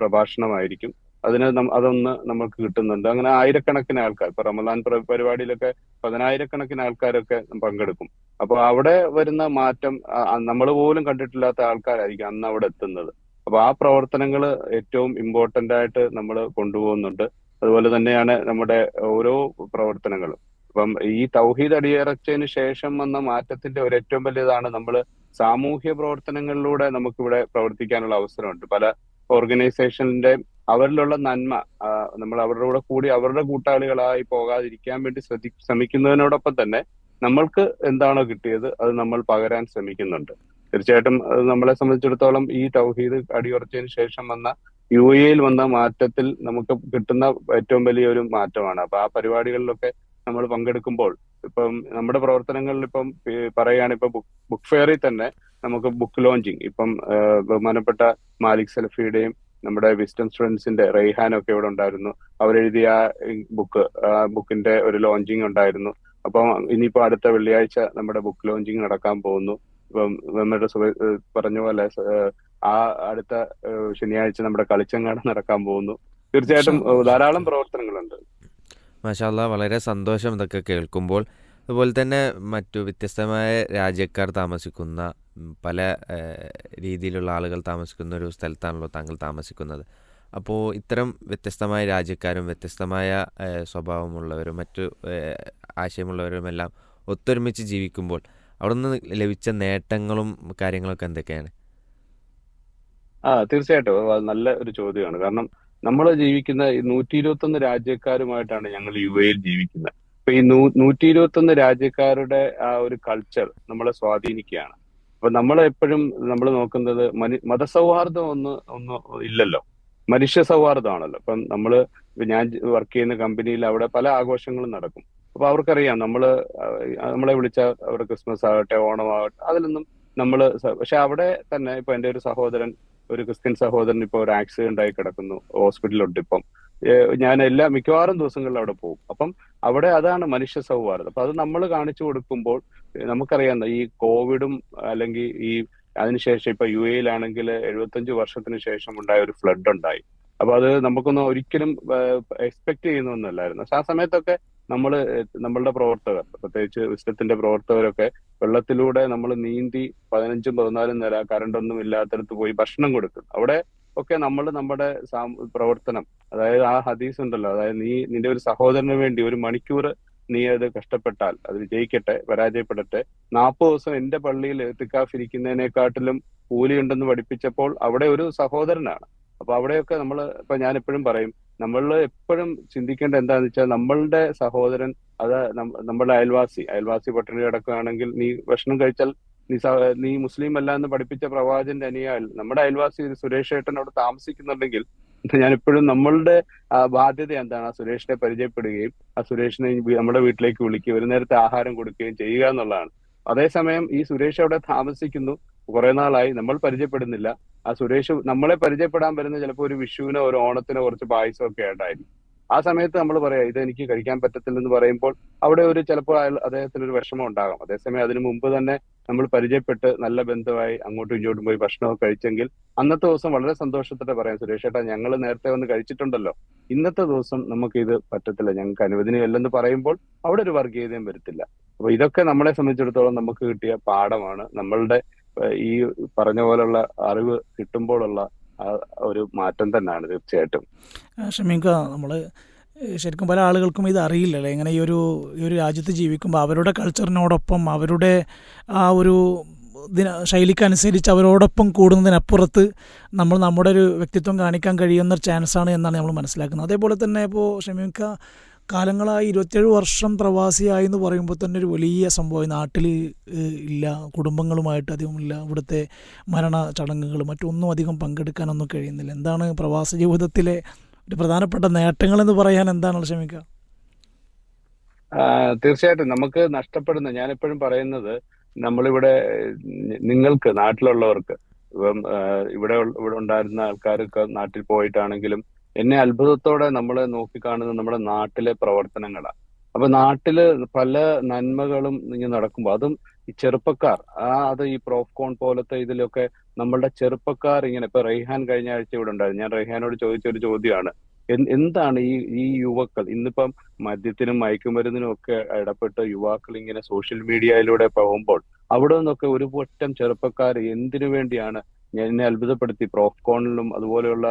പ്രഭാഷണമായിരിക്കും. അതിന് അതൊന്ന് നമുക്ക് കിട്ടുന്നുണ്ട്. അങ്ങനെ ആയിരക്കണക്കിന് ആൾക്കാർ ഇപ്പൊ റമദാൻ പരിപാടിയിലൊക്കെ പതിനായിരക്കണക്കിന് ആൾക്കാരൊക്കെ പങ്കെടുക്കും. അപ്പൊ അവിടെ വരുന്ന മാറ്റം നമ്മൾ പോലും കണ്ടിട്ടില്ലാത്ത ആൾക്കാരായിരിക്കും അന്ന് അവിടെ എത്തുന്നത്. അപ്പൊ ആ പ്രവർത്തനങ്ങൾ ഏറ്റവും ഇമ്പോർട്ടന്റ് ആയിട്ട് നമ്മൾ കൊണ്ടുപോകുന്നുണ്ട്. അതുപോലെ തന്നെയാണ് നമ്മുടെ ഓരോ പ്രവർത്തനങ്ങളും. അപ്പം ഈ തൗഹീദ് അടിയറച്ചതിന് ശേഷം വന്ന മാറ്റത്തിന്റെ ഒരു ഏറ്റവും വലിയതാണ് നമ്മൾ സാമൂഹ്യ പ്രവർത്തനങ്ങളിലൂടെ നമുക്കിവിടെ പ്രവർത്തിക്കാനുള്ള അവസരമുണ്ട്. പല ഓർഗനൈസേഷന്റെ അവരിലുള്ള നന്മ നമ്മൾ അവരുടെ കൂടെ കൂടി അവരുടെ കൂട്ടാളികളായി പോകാതിരിക്കാൻ വേണ്ടി ശ്രദ്ധി ശ്രമിക്കുന്നതിനോടൊപ്പം തന്നെ നമ്മൾക്ക് എന്താണോ കിട്ടിയത് അത് നമ്മൾ പകരാൻ ശ്രമിക്കുന്നുണ്ട്. തീർച്ചയായിട്ടും നമ്മളെ സംബന്ധിച്ചിടത്തോളം ഈ തൗഹീദ് അടിയുറച്ചതിന് ശേഷം വന്ന യു എയിൽ വന്ന മാറ്റത്തിൽ നമുക്ക് കിട്ടുന്ന ഏറ്റവും വലിയൊരു മാറ്റമാണ്. അപ്പൊ ആ പരിപാടികളിലൊക്കെ നമ്മൾ പങ്കെടുക്കുമ്പോൾ ഇപ്പം നമ്മുടെ പ്രവർത്തനങ്ങളിൽ ഇപ്പം പറയുകയാണ് ഇപ്പൊ ബുക്ക് ഫെയറിൽ തന്നെ നമുക്ക് ബുക്ക് ലോഞ്ചിങ് ഇപ്പം ബഹുമാനപ്പെട്ട മാലിക് സെൽഫിയുടെയും നമ്മുടെ വിസ്റ്റം സ്റ്റുഡൻസിന്റെ റെയ്ഹാനും ഒക്കെ ഇവിടെ ഉണ്ടായിരുന്നു. അവരെഴുതിയ ബുക്ക് ആ ബുക്കിന്റെ ഒരു ലോഞ്ചിങ് ഉണ്ടായിരുന്നു. അപ്പം ഇനിയിപ്പോ അടുത്ത വെള്ളിയാഴ്ച നമ്മുടെ ബുക്ക് ലോഞ്ചിങ് നടക്കാൻ പോകുന്നു. ഇപ്പം നമ്മുടെ പറഞ്ഞ പോലെ ആ അടുത്ത ശനിയാഴ്ച നമ്മുടെ കളിച്ചങ്ങാട് നടക്കാൻ പോകുന്നു. തീർച്ചയായിട്ടും ധാരാളം പ്രവർത്തനങ്ങളുണ്ട്.
മാഷാല്ല വളരെ സന്തോഷം ഇതൊക്കെ കേൾക്കുമ്പോൾ. അതുപോലെ തന്നെ മറ്റു വ്യത്യസ്തമായ രാജ്യക്കാർ താമസിക്കുന്ന പല രീതിയിലുള്ള ആളുകൾ താമസിക്കുന്ന ഒരു സ്ഥലത്താണല്ലോ താങ്കൾ താമസിക്കുന്നത്. അപ്പോൾ ഇത്തരം വ്യത്യസ്തമായ രാജ്യക്കാരും വ്യത്യസ്തമായ സ്വഭാവമുള്ളവരും മറ്റു ആശയമുള്ളവരുമെല്ലാം ഒത്തൊരുമിച്ച് ജീവിക്കുമ്പോൾ അവിടെ നിന്ന് ലഭിച്ച നേട്ടങ്ങളും കാര്യങ്ങളൊക്കെ എന്തൊക്കെയാണ്?
ആ തീർച്ചയായിട്ടും. നല്ല ഒരു ചോദ്യമാണ്. കാരണം നമ്മൾ ജീവിക്കുന്ന നൂറ്റി ഇരുപത്തി ഒന്ന് രാജ്യക്കാരുമായിട്ടാണ് ഞങ്ങൾ യു എയിൽ ജീവിക്കുന്നത്. അപ്പൊ ഈ നൂ നൂറ്റി ഇരുപത്തി ഒന്ന് രാജ്യക്കാരുടെ ആ ഒരു കൾച്ചർ നമ്മളെ സ്വാധീനിക്കുകയാണ്. അപ്പൊ നമ്മൾ എപ്പോഴും നമ്മൾ നോക്കുന്നത് മനു മതസൗഹാർദ്ദം ഒന്ന് ഒന്ന് ഇല്ലല്ലോ. മനുഷ്യ സൗഹാർദ്ദമാണല്ലോ ഇപ്പം നമ്മൾ ഞാൻ വർക്ക് ചെയ്യുന്ന കമ്പനിയിൽ അവിടെ പല ആഘോഷങ്ങളും നടക്കും. അപ്പൊ അവർക്കറിയാം നമ്മൾ നമ്മളെ വിളിച്ച അവരുടെ ക്രിസ്മസ് ആവട്ടെ ഓണം ആവട്ടെ അതിലൊന്നും നമ്മൾ പക്ഷെ അവിടെ തന്നെ ഇപ്പൊ എന്റെ ഒരു സഹോദരൻ ഒരു ക്രിസ്ത്യൻ സഹോദരൻ ഇപ്പൊ ഒരു ആക്സിഡന്റ് ആയി കിടക്കുന്നു ഹോസ്പിറ്റലുണ്ട് ഇപ്പം. ഞാൻ എല്ലാ മിക്കവാറും ദിവസങ്ങളിൽ അവിടെ പോകും. അപ്പം അവിടെ അതാണ് മനുഷ്യ സൗഹാർദ്ദം. അപ്പൊ അത് നമ്മൾ കാണിച്ചു കൊടുക്കുമ്പോൾ നമുക്കറിയാം ഈ കോവിഡും അല്ലെങ്കിൽ ഈ അതിനുശേഷം ഇപ്പൊ യു എയിലാണെങ്കിൽ എഴുപത്തഞ്ച് വർഷത്തിന് ശേഷം ഉണ്ടായ ഒരു ഫ്ലഡ് ഉണ്ടായി. അപ്പൊ അത് നമുക്കൊന്നും ഒരിക്കലും എക്സ്പെക്ട് ചെയ്യുന്നൊന്നുമല്ലായിരുന്നു പക്ഷെ ആ സമയത്തൊക്കെ നമ്മൾ നമ്മളുടെ പ്രവർത്തകർ പ്രത്യേകിച്ച് വിശ്വത്തിന്റെ പ്രവർത്തകരൊക്കെ വെള്ളത്തിലൂടെ നമ്മൾ നീന്തി പതിനഞ്ചും പതിനാലും നില കറണ്ടൊന്നും ഇല്ലാത്തടത്ത് പോയി ഭക്ഷണം കൊടുക്കും. അവിടെ ഒക്കെ നമ്മൾ നമ്മുടെ പ്രവർത്തനം അതായത് ആ ഹദീസ് ഉണ്ടല്ലോ അതായത് നീ നിന്റെ ഒരു സഹോദരന് വേണ്ടി ഒരു മണിക്കൂർ നീ അത് കഷ്ടപ്പെട്ടാൽ അത് വിജയിക്കട്ടെ പരാജയപ്പെടട്ടെ നാൽപ്പത് ദിവസം എന്റെ പള്ളിയിൽ എത്തിക്കാഫിരിക്കുന്നതിനെക്കാട്ടിലും കൂലിയുണ്ടെന്ന് പഠിപ്പിച്ചപ്പോൾ അവിടെ ഒരു സഹോദരനാണ്. അപ്പൊ അവിടെയൊക്കെ നമ്മൾ ഇപ്പൊ ഞാൻ എപ്പോഴും പറയും നമ്മൾ എപ്പോഴും ചിന്തിക്കേണ്ട എന്താന്ന് വെച്ചാൽ നമ്മളുടെ സഹോദരൻ അത് നമ്മുടെ അയൽവാസി അയൽവാസി പട്ടിണി കിടക്കുകയാണെങ്കിൽ നീ ഭക്ഷണം കഴിച്ചാൽ നീ നീ മുസ്ലിം അല്ല എന്ന് പഠിപ്പിച്ച പ്രവാചന്റെ അനിയാൽ നമ്മുടെ അയൽവാസി സുരേഷ് ഏട്ടൻ അവിടെ താമസിക്കുന്നുണ്ടെങ്കിൽ ഞാൻ എപ്പോഴും നമ്മളുടെ ബാധ്യത എന്താണ്? ആ സുരേഷിനെ പരിചയപ്പെടുകയും ആ സുരേഷിനെ നമ്മുടെ വീട്ടിലേക്ക് വിളിക്കുകയും ഒരു നേരത്തെ ആഹാരം കൊടുക്കുകയും ചെയ്യുക എന്നുള്ളതാണ്. അതേസമയം ഈ സുരേഷ് അവിടെ താമസിക്കുന്നു. കുറെ നാളായി. നമ്മൾ പരിചയപ്പെടുന്നില്ല. ആ സുരേഷ് നമ്മളെ പരിചയപ്പെടാൻ വരുന്ന ചിലപ്പോൾ ഒരു വിഷുവിനോ ഒരു ഓണത്തിനോ കുറച്ച് പായസം ഒക്കെ ആയിട്ടായിരിക്കും ആ സമയത്ത് നമ്മൾ പറയാം ഇത് എനിക്ക് കഴിക്കാൻ പറ്റത്തില്ലെന്ന് പറയുമ്പോൾ അവിടെ ഒരു ചിലപ്പോൾ അദ്ദേഹത്തിന് ഒരു വിഷമം ഉണ്ടാകാം. അതേസമയം അതിനു മുമ്പ് തന്നെ നമ്മൾ പരിചയപ്പെട്ട് നല്ല ബന്ധമായി അങ്ങോട്ടും ഇങ്ങോട്ടും പോയി ഭക്ഷണമൊക്കെ കഴിച്ചെങ്കിൽ അന്നത്തെ ദിവസം വളരെ സന്തോഷത്തോടെ പറയാം സുരേഷ് ഏട്ടാ ഞങ്ങൾ നേരത്തെ വന്ന് കഴിച്ചിട്ടുണ്ടല്ലോ. ഇന്നത്തെ ദിവസം നമുക്ക് ഇത് പറ്റത്തില്ല. ഞങ്ങൾക്ക് അനുവദനീയമല്ലെന്ന് പറയുമ്പോൾ അവിടെ ഒരു വർഗീയതയും വരത്തില്ല. അപ്പൊ ഇതൊക്കെ നമ്മളെ സംബന്ധിച്ചിടത്തോളം നമുക്ക് കിട്ടിയ പാഠമാണ്. നമ്മളുടെ ഈ പറഞ്ഞ പോലുള്ള അറിവ് കിട്ടുമ്പോഴുള്ള ഒരു മാറ്റം തന്നെയാണ് തീർച്ചയായിട്ടും.
ഷമീക്ക നമ്മൾ ശരിക്കും പല ആളുകൾക്കും ഇത് അറിയില്ലല്ലേ? ഇങ്ങനെ ഈ ഒരു ഈ ഒരു രാജ്യത്ത് ജീവിക്കുമ്പോൾ അവരുടെ കൾച്ചറിനോടൊപ്പം അവരുടെ ആ ഒരു ദിന ശൈലിക്കനുസരിച്ച് അവരോടൊപ്പം കൂടുന്നതിനപ്പുറത്ത് നമ്മൾ നമ്മുടെ ഒരു വ്യക്തിത്വം കാണിക്കാൻ കഴിയുന്ന ഒരു ചാൻസാണ് എന്നാണ് നമ്മൾ മനസ്സിലാക്കുന്നത്. അതേപോലെ തന്നെ ഇപ്പോൾ ഷമീക്ക കാലങ്ങളായി ഇരുപത്തേഴ് വർഷം പ്രവാസിയായി എന്ന് പറയുമ്പോൾ തന്നെ ഒരു വലിയ സംഭവം നാട്ടിൽ ഇല്ല. കുടുംബങ്ങളുമായിട്ട് അധികം ഇല്ല. ഇവിടുത്തെ മരണ ചടങ്ങുകൾ മറ്റൊന്നും അധികം പങ്കെടുക്കാനൊന്നും കഴിയുന്നില്ല. എന്താണ് പ്രവാസ ജീവിതത്തിലെ ഒരു പ്രധാനപ്പെട്ട നേട്ടങ്ങൾ എന്ന് പറയാൻ എന്താണ്
ശ്രമിക്കുക? തീർച്ചയായിട്ടും. നമുക്ക് നഷ്ടപ്പെടുന്ന ഞാനെപ്പോഴും പറയുന്നത് നമ്മളിവിടെ നിങ്ങൾക്ക് നാട്ടിലുള്ളവർക്ക് ഇപ്പം ഇവിടെ ഇവിടെ ഉണ്ടായിരുന്ന ആൾക്കാരൊക്കെ നാട്ടിൽ പോയിട്ടാണെങ്കിലും എന്നെ അത്ഭുതത്തോടെ നമ്മൾ നോക്കിക്കാണുന്നത് നമ്മുടെ നാട്ടിലെ പ്രവർത്തനങ്ങളാണ് അപ്പൊ നാട്ടിൽ പല നന്മകളും ഇങ്ങനെ നടക്കുമ്പോൾ അതും ഈ ചെറുപ്പക്കാർ ആ അത് ഈ പ്രോഫ്കോൺ പോലത്തെ ഇതിലൊക്കെ നമ്മളുടെ ചെറുപ്പക്കാർ ഇങ്ങനെ ഇപ്പൊ റെയ്ഹാൻ കഴിഞ്ഞ ആഴ്ച ഇവിടെ ഉണ്ടായിരുന്നു. ഞാൻ റെയ്ഹാനോട് ചോദിച്ച ഒരു ചോദ്യമാണ്. എന്താണ് ഈ ഈ യുവാക്കൾ ഇന്നിപ്പം മദ്യത്തിനും മയക്കുമരുന്നിനും ഒക്കെ ഇടപെട്ട് യുവാക്കൾ ഇങ്ങനെ സോഷ്യൽ മീഡിയയിലൂടെ പോകുമ്പോൾ അവിടെ നിന്നൊക്കെ ഒരു പറ്റം ചെറുപ്പക്കാർ എന്തിനു വേണ്ടിയാണ് എന്നെ അത്ഭുതപ്പെടുത്തി. പ്രോഫ്കോണിലും അതുപോലെയുള്ള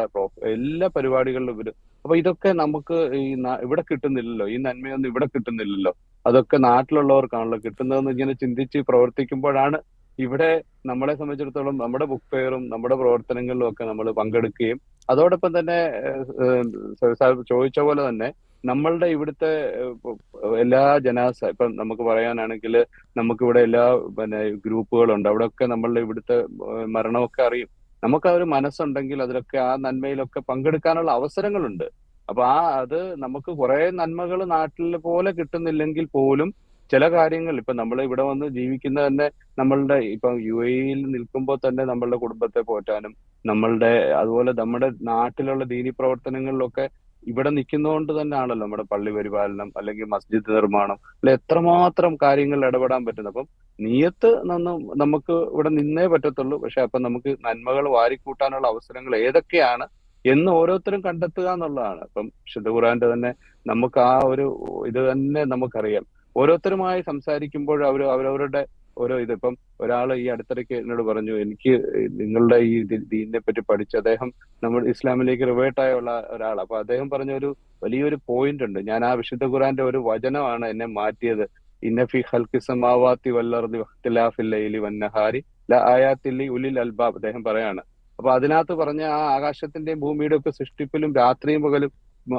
എല്ലാ പരിപാടികളിലും ഇവർ അപ്പൊ ഇതൊക്കെ നമുക്ക് ഈ ഇവിടെ കിട്ടുന്നില്ലല്ലോ. ഈ നന്മയൊന്നും ഇവിടെ കിട്ടുന്നില്ലല്ലോ. അതൊക്കെ നാട്ടിലുള്ളവർക്കാണല്ലോ കിട്ടുന്നതെന്ന് ഇങ്ങനെ ചിന്തിച്ച് പ്രവർത്തിക്കുമ്പോഴാണ് ഇവിടെ നമ്മളെ സംബന്ധിച്ചിടത്തോളം നമ്മുടെ ബുക്ക് ഫെയറും നമ്മുടെ പ്രവർത്തനങ്ങളിലും ഒക്കെ നമ്മൾ പങ്കെടുക്കുകയും അതോടൊപ്പം തന്നെ ചോദിച്ച പോലെ തന്നെ നമ്മളുടെ ഇവിടുത്തെ എല്ലാ ജനാസ ഇപ്പൊ നമുക്ക് പറയാനാണെങ്കിൽ നമുക്കിവിടെ എല്ലാ പിന്നെ ഗ്രൂപ്പുകളുണ്ട്. അവിടെയൊക്കെ നമ്മളുടെ ഇവിടുത്തെ മരണമൊക്കെ അറിയും. നമുക്ക് ആ ഒരു മനസ്സുണ്ടെങ്കിൽ അതിലൊക്കെ ആ നന്മയിലൊക്കെ പങ്കെടുക്കാനുള്ള അവസരങ്ങളുണ്ട്. അപ്പൊ ആ അത് നമുക്ക് കുറെ നന്മകൾ നാട്ടിൽ പോലെ കിട്ടുന്നില്ലെങ്കിൽ പോലും ചില കാര്യങ്ങൾ ഇപ്പൊ നമ്മൾ ഇവിടെ വന്ന് ജീവിക്കുന്ന തന്നെ നമ്മളുടെ ഇപ്പൊ യു എയിൽ നിൽക്കുമ്പോൾ തന്നെ നമ്മളുടെ കുടുംബത്തെ പോറ്റാനും നമ്മളുടെ അതുപോലെ നമ്മുടെ നാട്ടിലുള്ള ദീനി പ്രവർത്തനങ്ങളിലൊക്കെ ഇവിടെ നിൽക്കുന്നതുകൊണ്ട് തന്നെയാണല്ലോ നമ്മുടെ പള്ളി പരിപാലനം അല്ലെങ്കിൽ മസ്ജിദ് നിർമ്മാണം. അല്ലെ എത്രമാത്രം കാര്യങ്ങളിൽ ഇടപെടാൻ പറ്റുന്നത് അപ്പം നീയത്ത് നന്ന് നമുക്ക് ഇവിടെ നിന്നേ പറ്റത്തുള്ളൂ. പക്ഷെ അപ്പൊ നമുക്ക് നന്മകൾ വാരിക്കൂട്ടാനുള്ള അവസരങ്ങൾ ഏതൊക്കെയാണ് എന്ന് ഓരോരുത്തരും കണ്ടെത്തുക എന്നുള്ളതാണ്. ഇപ്പം ശുദ്ധ ഖുറാന്റെ തന്നെ നമുക്ക് ആ ഒരു ഇത് തന്നെ നമുക്കറിയാം. ഓരോരുത്തരുമായി സംസാരിക്കുമ്പോൾ അവർ അവരവരുടെ ഓരോ ഇത് ഇപ്പം ഒരാൾ ഈ അടുത്തിടയ്ക്ക് എന്നോട് പറഞ്ഞു എനിക്ക് നിങ്ങളുടെ ഈ ദീനിനെ പറ്റി പഠിച്ച് അദ്ദേഹം നമ്മൾ ഇസ്ലാമിലേക്ക് റിവേർട്ട് ആയുള്ള ഒരാൾ. അപ്പൊ അദ്ദേഹം പറഞ്ഞ ഒരു വലിയൊരു പോയിന്റ് ഉണ്ട്. ഞാൻ ആ വിശുദ്ധ ഖുറാന്റെ ഒരു വചനമാണ് എന്നെ മാറ്റിയത്. ഇന്നഫി ഹൽക്കി സമാവാത്തി വല്ലർദി വന്നഹാരി ല ആയാത്തില്ലി ഉലിൽ അൽബാബ്. അദ്ദേഹം പറയാണ്. അപ്പൊ അതിനകത്ത് പറഞ്ഞ ആ ആകാശത്തിന്റെയും ഭൂമിയുടെ ഒക്കെ സൃഷ്ടിപ്പിലും രാത്രിയും പകലും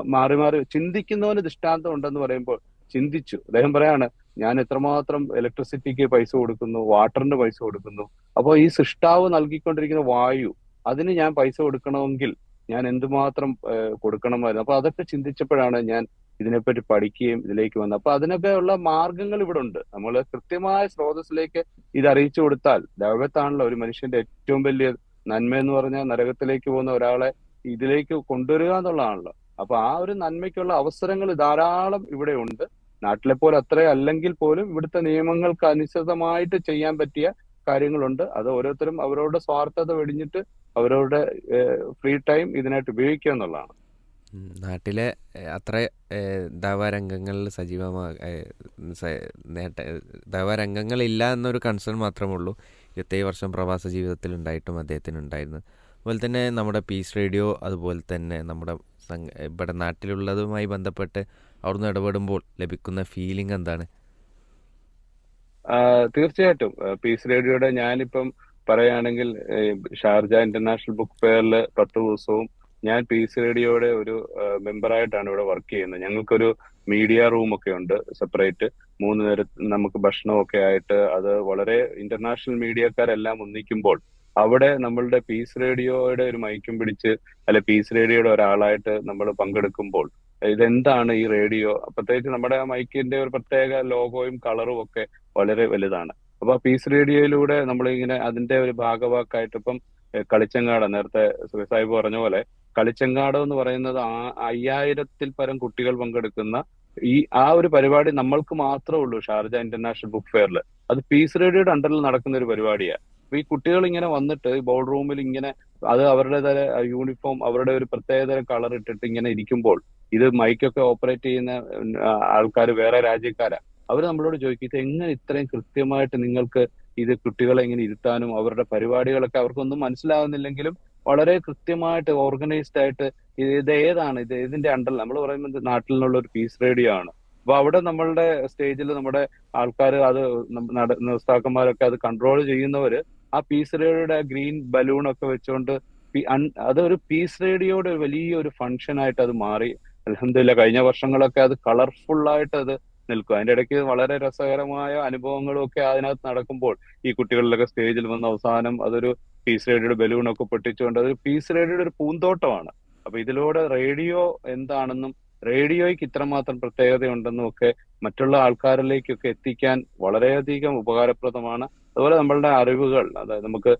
മാറി മാറി ചിന്തിക്കുന്നവന് ദൃഷ്ടാന്തം ഉണ്ടെന്ന് പറയുമ്പോൾ ചിന്തിച്ചു. അദ്ദേഹം പറയാണ് ഞാൻ എത്രമാത്രം ഇലക്ട്രിസിറ്റിക്ക് പൈസ കൊടുക്കുന്നു വാട്ടറിന് പൈസ കൊടുക്കുന്നു. അപ്പോൾ ഈ സൃഷ്ടാവ് നൽകിക്കൊണ്ടിരിക്കുന്ന വായു അതിന് ഞാൻ പൈസ കൊടുക്കണമെങ്കിൽ ഞാൻ എന്തുമാത്രം കൊടുക്കണമായിരുന്നു. അപ്പൊ അതൊക്കെ ചിന്തിച്ചപ്പോഴാണ് ഞാൻ ഇതിനെപ്പറ്റി പഠിക്കുകയും ഇതിലേക്ക് വന്നത്. അപ്പൊ അതിനൊക്കെ ഉള്ള മാർഗങ്ങൾ ഇവിടെ ഉണ്ട് നമ്മൾ കൃത്യമായ സ്രോതസ്സിലേക്ക് ഇത് അറിയിച്ചു കൊടുത്താൽ ദൈവത്താണല്ലോ ഒരു മനുഷ്യന്റെ ഏറ്റവും വലിയ നന്മ എന്ന് പറഞ്ഞാൽ നരകത്തിലേക്ക് പോകുന്ന ഒരാളെ ഇതിലേക്ക് കൊണ്ടുവരിക എന്നുള്ളതാണല്ലോ. അപ്പൊ ആ ഒരു നന്മയ്ക്കുള്ള അവസരങ്ങൾ ധാരാളം ഇവിടെ ഉണ്ട്. നാട്ടിലെ പോലെ അത്ര അല്ലെങ്കിൽ പോലും ഇവിടുത്തെ നിയമങ്ങൾക്ക് അനുസൃതമായിട്ട് ചെയ്യാൻ പറ്റിയ കാര്യങ്ങളുണ്ട്. അത് ഓരോരുത്തരും അവരുടെ സ്വാർത്ഥത വെടിഞ്ഞിട്ട് അവരവരുടെ ഫ്രീ ടൈം ഇതിനായിട്ട് ഉപയോഗിക്കുക എന്നുള്ളതാണ്.
നാട്ടിലെ അത്ര ദവരംഗങ്ങളിൽ സജീവമാ നേട്ട എന്നൊരു കൺസേൺ മാത്രമേ ഉള്ളൂ. ഇരുപത്തേഴ് വർഷം പ്രവാസ ജീവിതത്തിൽ ഉണ്ടായിട്ടും അദ്ദേഹത്തിന് ഉണ്ടായിരുന്നു. അതുപോലെ തന്നെ നമ്മുടെ പീസ് റേഡിയോ അതുപോലെ തന്നെ നമ്മുടെ ഇവിടെ നാട്ടിലുള്ളതുമായി ബന്ധപ്പെട്ട് അവിടുന്ന് ഇടപെടുമ്പോൾ ലഭിക്കുന്ന ഫീലിംഗ് എന്താണ്?
തീർച്ചയായിട്ടും. പീസ് റേഡിയോയുടെ ഞാനിപ്പം പറയുകയാണെങ്കിൽ ഷാർജ ഇന്റർനാഷണൽ ബുക്ക് ഫെയറിൽ പത്ത് ദിവസവും ഞാൻ പീസ് റേഡിയോയുടെ ഒരു മെമ്പറായിട്ടാണ് ഇവിടെ വർക്ക് ചെയ്യുന്നത്. ഞങ്ങൾക്കൊരു മീഡിയ റൂം ഒക്കെ ഉണ്ട് സെപ്പറേറ്റ് മൂന്ന് നേരം നമുക്ക് ഭക്ഷണമൊക്കെ ആയിട്ട് അത് വളരെ ഇന്റർനാഷണൽ മീഡിയക്കാരെല്ലാം ഒന്നിക്കുമ്പോൾ അവിടെ നമ്മളുടെ പീസ് റേഡിയോയുടെ ഒരു മൈക്കും പിടിച്ച് അല്ലെ പീസ് റേഡിയോയുടെ ഒരാളായിട്ട് നമ്മൾ പങ്കെടുക്കുമ്പോൾ ഇതെന്താണ് ഈ റേഡിയോ? പ്രത്യേകിച്ച് നമ്മുടെ ആ മൈക്കിന്റെ ഒരു പ്രത്യേക ലോഗോയും കളറും ഒക്കെ വളരെ വലുതാണ്. അപ്പൊ പീസ് റേഡിയോയിലൂടെ നമ്മളിങ്ങനെ അതിന്റെ ഒരു ഭാഗവാക്കായിട്ട് ഇപ്പം കളിച്ചങ്ങാട് നേരത്തെ സാഹിബ് പറഞ്ഞ പോലെ കളിച്ചങ്ങാട് എന്ന് പറയുന്നത് ആ അയ്യായിരത്തിൽ പരം കുട്ടികൾ പങ്കെടുക്കുന്ന ഈ ആ ഒരു പരിപാടി നമ്മൾക്ക് മാത്രമേ ഉള്ളൂ ഷാർജ ഇന്റർനാഷണൽ ബുക്ക് ഫെയറിൽ അത് പീസ് റേഡിയോയുടെ അണ്ടറിൽ നടക്കുന്ന ഒരു പരിപാടിയാണ് അപ്പൊ ഈ കുട്ടികൾ ഇങ്ങനെ വന്നിട്ട് ബോൾ റൂമിൽ ഇങ്ങനെ അത് അവരുടെ തര യൂണിഫോം അവരുടെ ഒരു പ്രത്യേകതരം കളർ ഇട്ടിട്ട് ഇങ്ങനെ ഇരിക്കുമ്പോൾ ഇത് മൈക്കൊക്കെ ഓപ്പറേറ്റ് ചെയ്യുന്ന ആൾക്കാർ വേറെ രാജ്യക്കാരാ. അവർ നമ്മളോട് ചോദിക്കും ഇത് എങ്ങനെ ഇത്രയും കൃത്യമായിട്ട് നിങ്ങൾക്ക് ഇത് കുട്ടികളെ ഇങ്ങനെ ഇരുത്താനും അവരുടെ പരിപാടികളൊക്കെ അവർക്കൊന്നും മനസ്സിലാവുന്നില്ലെങ്കിലും വളരെ കൃത്യമായിട്ട് ഓർഗനൈസ്ഡ് ആയിട്ട് ഇത് ഏതാണ് ഇത് ഇതിന്റെ അണ്ടർ നമ്മൾ പറയുന്നത് നാട്ടിൽ നിന്നുള്ള ഒരു പീസ് റേഡിയോ ആണ്. അപ്പൊ അവിടെ നമ്മളുടെ സ്റ്റേജിൽ നമ്മുടെ ആൾക്കാർ അത് നട- നിർത്താക്കന്മാരൊക്കെ അത് കൺട്രോൾ ചെയ്യുന്നവര് ആ പീസ് റേഡിയോയുടെ ഗ്രീൻ ബലൂൺ ഒക്കെ വെച്ചുകൊണ്ട് അതൊരു പീസ് റേഡിയോയുടെ ഒരു വലിയ ഒരു ഫംഗ്ഷൻ ആയിട്ട് അത് മാറി. അലഹമില്ല കഴിഞ്ഞ വർഷങ്ങളൊക്കെ അത് കളർഫുൾ ആയിട്ട് അത് നിൽക്കും. അതിന്റെ ഇടയ്ക്ക് വളരെ രസകരമായ അനുഭവങ്ങളും ഒക്കെ അതിനകത്ത് നടക്കുമ്പോൾ ഈ കുട്ടികളിലൊക്കെ സ്റ്റേജിൽ വന്ന അവസാനം അതൊരു പീസ് റേഡിയോയുടെ ഒക്കെ പൊട്ടിച്ചുകൊണ്ട് അതൊരു പീസ് റേഡിയോയുടെ ഒരു പൂന്തോട്ടമാണ്. അപ്പൊ ഇതിലൂടെ റേഡിയോ എന്താണെന്നും റേഡിയോയ്ക്ക് ഇത്രമാത്രം പ്രത്യേകതയുണ്ടെന്നും ഒക്കെ മറ്റുള്ള ആൾക്കാരിലേക്കൊക്കെ എത്തിക്കാൻ വളരെയധികം ഉപകാരപ്രദമാണ്. അതുപോലെ നമ്മളുടെ അറിവുകൾ അതായത് നമുക്ക്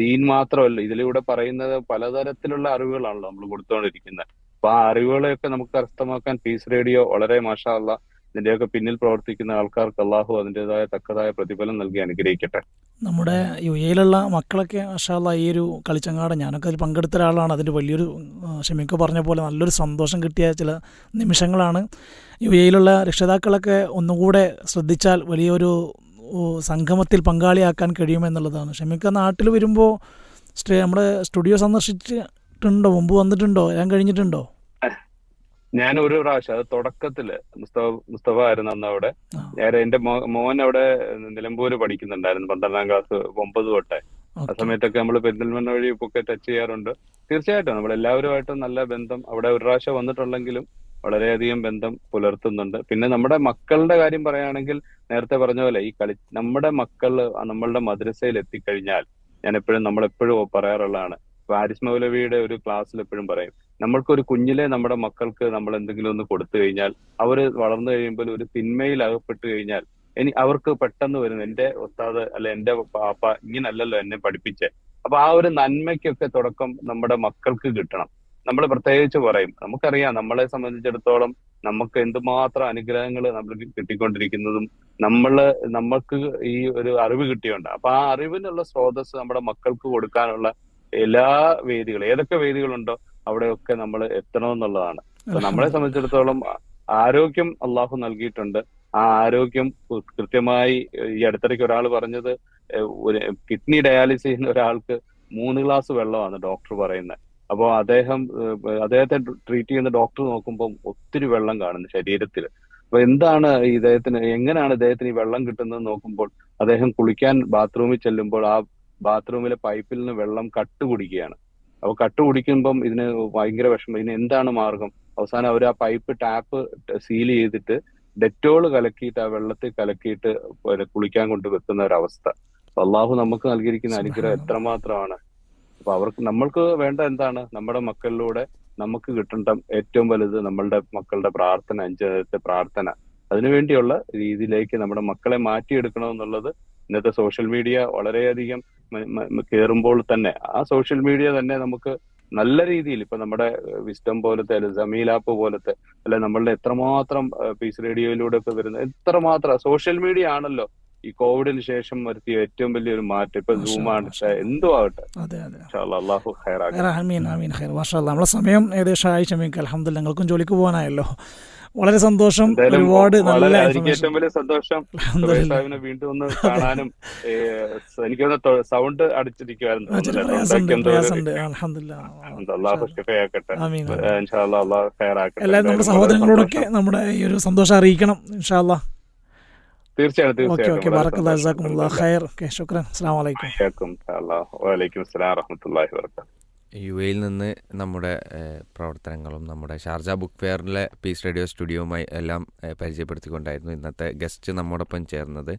ദീൻ മാത്രമല്ല ഇതിലൂടെ പറയുന്നത് പലതരത്തിലുള്ള അറിവുകളാണല്ലോ നമ്മൾ കൊടുത്തുകൊണ്ടിരിക്കുന്നത്. അപ്പൊ ആ അറിവുകളെയൊക്കെ നമുക്ക് കരസ്ഥമാക്കാൻ പീസ് റേഡിയോ വളരെ മാഷാ അല്ല ഇതിന്റെയൊക്കെ പിന്നിൽ പ്രവർത്തിക്കുന്ന ആൾക്കാർക്ക് അള്ളാഹു അതിന്റെതായ തക്കതായ പ്രതിഫലം നൽകി അനുഗ്രഹിക്കട്ടെ.
നമ്മുടെ യു എയിലുള്ള മക്കളൊക്കെ അഷാള്ള ഈ ഒരു കളിച്ചങ്ങാട് ഞാനൊക്കെ അതിൽ പങ്കെടുത്ത ഒരാളാണ്. അതിന്റെ വലിയൊരു ആ, പറഞ്ഞ പോലെ നല്ലൊരു സന്തോഷം കിട്ടിയ ചില നിമിഷങ്ങളാണ്. യു എയിലുള്ള രക്ഷിതാക്കളൊക്കെ ഒന്നുകൂടെ ശ്രദ്ധിച്ചാൽ വലിയൊരു സംഗമത്തിൽ പങ്കാളിയാക്കാൻ കഴിയുമെന്നുള്ളതാണ്. ഷമീക്ക നാട്ടിൽ വരുമ്പോൾ നമ്മുടെ സ്റ്റുഡിയോ സന്ദർശിച്ചിട്ടുണ്ടോ? മുമ്പ് വന്നിട്ടുണ്ടോ? ഞാൻ കഴിഞ്ഞിട്ടുണ്ടോ?
ഞാൻ ഒരു പ്രാവശ്യം അത് തുടക്കത്തിൽ മുസ്തഫ മുസ്തഫ ആയിരുന്നു അന്ന് അവിടെ. ഞാൻ എന്റെ മോൻ അവിടെ നിലമ്പൂര് പഠിക്കുന്നുണ്ടായിരുന്നു പന്ത്രണ്ടാം ക്ലാസ് ഒമ്പത് തൊട്ടേ. ആ സമയത്തൊക്കെ നമ്മൾ പെരിന്തൽമണ്ണ വഴി ഒക്കെ ടച്ച് ചെയ്യാറുണ്ട്. തീർച്ചയായിട്ടും നമ്മൾ എല്ലാവരുമായിട്ടും നല്ല ബന്ധം അവിടെ ഒരു പ്രാവശ്യം വന്നിട്ടുണ്ടെങ്കിലും വളരെയധികം ബന്ധം പുലർത്തുന്നുണ്ട്. പിന്നെ നമ്മുടെ മക്കളുടെ കാര്യം പറയുകയാണെങ്കിൽ നേരത്തെ പറഞ്ഞ പോലെ ഈ കളി നമ്മുടെ മക്കൾ നമ്മളുടെ മദ്രസയിൽ എത്തിക്കഴിഞ്ഞാൽ ഞാൻ എപ്പോഴും നമ്മളെപ്പോഴും പറയാറുള്ളതാണ്. വാരിസ് മൗലവിയുടെ ഒരു ക്ലാസ്സിൽ എപ്പോഴും പറയും നമ്മൾക്കൊരു കുഞ്ഞിലെ നമ്മുടെ മക്കൾക്ക് നമ്മൾ എന്തെങ്കിലും ഒന്ന് കൊടുത്തു കഴിഞ്ഞാൽ അവർ വളർന്നു കഴിയുമ്പോൾ ഒരു തിന്മയിൽ അകപ്പെട്ടു കഴിഞ്ഞാൽ ഇനി അവർക്ക് പെട്ടെന്ന് വരുന്നു എന്റെ ഒത്താത് അല്ലെ എന്റെ പാപ്പ ഇങ്ങനല്ലല്ലോ എന്നെ പഠിപ്പിച്ചേ. അപ്പൊ ആ ഒരു നന്മയ്ക്കൊക്കെ തുടക്കം നമ്മുടെ മക്കൾക്ക് കിട്ടണം. നമ്മൾ പ്രത്യേകിച്ച് പറയും നമുക്കറിയാം നമ്മളെ സംബന്ധിച്ചിടത്തോളം നമുക്ക് എന്തുമാത്രം അനുഗ്രഹങ്ങൾ നമ്മൾ കിട്ടിക്കൊണ്ടിരിക്കുന്നതും നമ്മൾ നമുക്ക് ഈ ഒരു അറിവ് കിട്ടിയുണ്ട്. അപ്പൊ ആ അറിവിനുള്ള സ്രോതസ് നമ്മുടെ മക്കൾക്ക് കൊടുക്കാനുള്ള എല്ലാ വേദികളും ഏതൊക്കെ വേദികളുണ്ടോ അവിടെയൊക്കെ നമ്മൾ എത്തണമെന്നുള്ളതാണ്. അപ്പൊ നമ്മളെ സംബന്ധിച്ചിടത്തോളം ആരോഗ്യം അള്ളാഹു നൽകിയിട്ടുണ്ട്. ആ ആരോഗ്യം കൃത്യമായി ഈ അടുത്തിടയ്ക്ക് ഒരാൾ പറഞ്ഞത് ഒരു കിഡ്നി ഡയാലിസിസ് ചെയ്യുന്ന ഒരാൾക്ക് മൂന്ന് ഗ്ലാസ് വെള്ളമാണ് ഡോക്ടർ പറയുന്നത്. അപ്പോൾ അദ്ദേഹം അദ്ദേഹത്തെ ട്രീറ്റ് ചെയ്യുന്ന ഡോക്ടർ നോക്കുമ്പോൾ ഒത്തിരി വെള്ളം കാണുന്നു ശരീരത്തിൽ. അപ്പൊ എന്താണ് ഇദ്ദേഹത്തിന് എങ്ങനെയാണ് ഇദ്ദേഹത്തിന് ഈ വെള്ളം കിട്ടുന്നത് നോക്കുമ്പോൾ അദ്ദേഹം കുളിക്കാൻ ബാത്റൂമിൽ ചെല്ലുമ്പോൾ ആ ബാത്റൂമിലെ പൈപ്പിൽ നിന്ന് വെള്ളം കട്ട് കുടിക്കുകയാണ്. അപ്പൊ കട്ട് കുടിക്കുമ്പം ഇതിന് ഭയങ്കര വിഷമം. ഇതിന് എന്താണ് മാർഗം? അവസാനം അവർ ആ പൈപ്പ് ടാപ്പ് സീൽ ചെയ്തിട്ട് ഡെറ്റോൾ കലക്കിയിട്ട് ആ വെള്ളത്തിൽ കലക്കിയിട്ട് കുളിക്കാൻ കൊണ്ട് വെക്കുന്ന ഒരവസ്ഥ. അപ്പൊ അള്ളാഹു നമുക്ക് നൽകിയിരിക്കുന്ന അനുഗ്രഹം എത്രമാത്രമാണ്. അപ്പൊ അവർക്ക് നമ്മൾക്ക് വേണ്ട എന്താണ്? നമ്മുടെ മക്കളിലൂടെ നമുക്ക് കിട്ടേണ്ട ഏറ്റവും വലുത് നമ്മളുടെ മക്കളുടെ പ്രാർത്ഥന അഞ്ചു നേരത്തെ പ്രാർത്ഥന. അതിനുവേണ്ടിയുള്ള രീതിയിലേക്ക് നമ്മുടെ മക്കളെ മാറ്റിയെടുക്കണമെന്നുള്ളത് ഇന്നത്തെ സോഷ്യൽ മീഡിയ വളരെയധികം കയറുമ്പോൾ തന്നെ ആ സോഷ്യൽ മീഡിയ തന്നെ നമുക്ക് നല്ല രീതിയിൽ ഇപ്പൊ നമ്മുടെ വിസ്റ്റം പോലത്തെ അല്ലെ ജമീൽ ആപ്പ് പോലത്തെ അല്ലെ നമ്മളുടെ എത്രമാത്രം പീസ് റേഡിയോയിലൂടെ ഒക്കെ വരുന്ന എത്രമാത്രം സോഷ്യൽ മീഡിയ ആണല്ലോ ഈ കോവിഡിന് ശേഷം വരുത്തിയ ഏറ്റവും വലിയൊരു മാറ്റം ഇപ്പൊ സൂം ആകട്ടെ
മാഷാ.
ആകട്ടെ അള്ളാഹു ഹൈറാകട്ടെ
ആമീൻ ഖൈർ മാഷാ. നമ്മളെ സമയം ഏകദേശം ആയി ഷമീക്ക് നിങ്ങൾക്കും ഞങ്ങൾക്കും ജോലിക്ക് പോകാനായല്ലോ. വളരെ സന്തോഷം. ഒരുപാട് നല്ല
ഏറ്റവും വലിയ സന്തോഷം. വീണ്ടും ഒന്ന് കാണാനും എനിക്ക് സൗണ്ട് എന്തോ
അലഹമില്ല
ഹൈറാക്കട്ടെ
എല്ലാവരും നമ്മുടെ സഹോദരങ്ങളോടൊക്കെ നമ്മുടെ ഈ ഒരു സന്തോഷം അറിയിക്കണം ഇൻഷാല്ലാ
തീർച്ചയായും
ഓക്കെ
തീർച്ചയായും
ഓക്കെ
വളരെ
ബാറക്കല്ലാ
സന്തോഷം.
ജസാക്കുമുല്ലാ ഖൈർ ഓക്കെ ശുക്രൻ അസ്സാം വലൈക്കും
ഹയ്യാക്കും. ഇൻഷാ അല്ലാ. വഅലൈക്കും അസ്സലാം വറഹ്മത്തുള്ളാഹി വബറകാതുഹു
യു എയിൽ നിന്ന് നമ്മുടെ പ്രവർത്തനങ്ങളും നമ്മുടെ ഷാർജ ബുക്ക് ഫെയറിലെ പീസ് റേഡിയോ സ്റ്റുഡിയോവുമായി എല്ലാം പരിചയപ്പെടുത്തിക്കൊണ്ടായിരുന്നു ഇന്നത്തെ ഗസ്റ്റ് നമ്മോടൊപ്പം ചേർന്നത്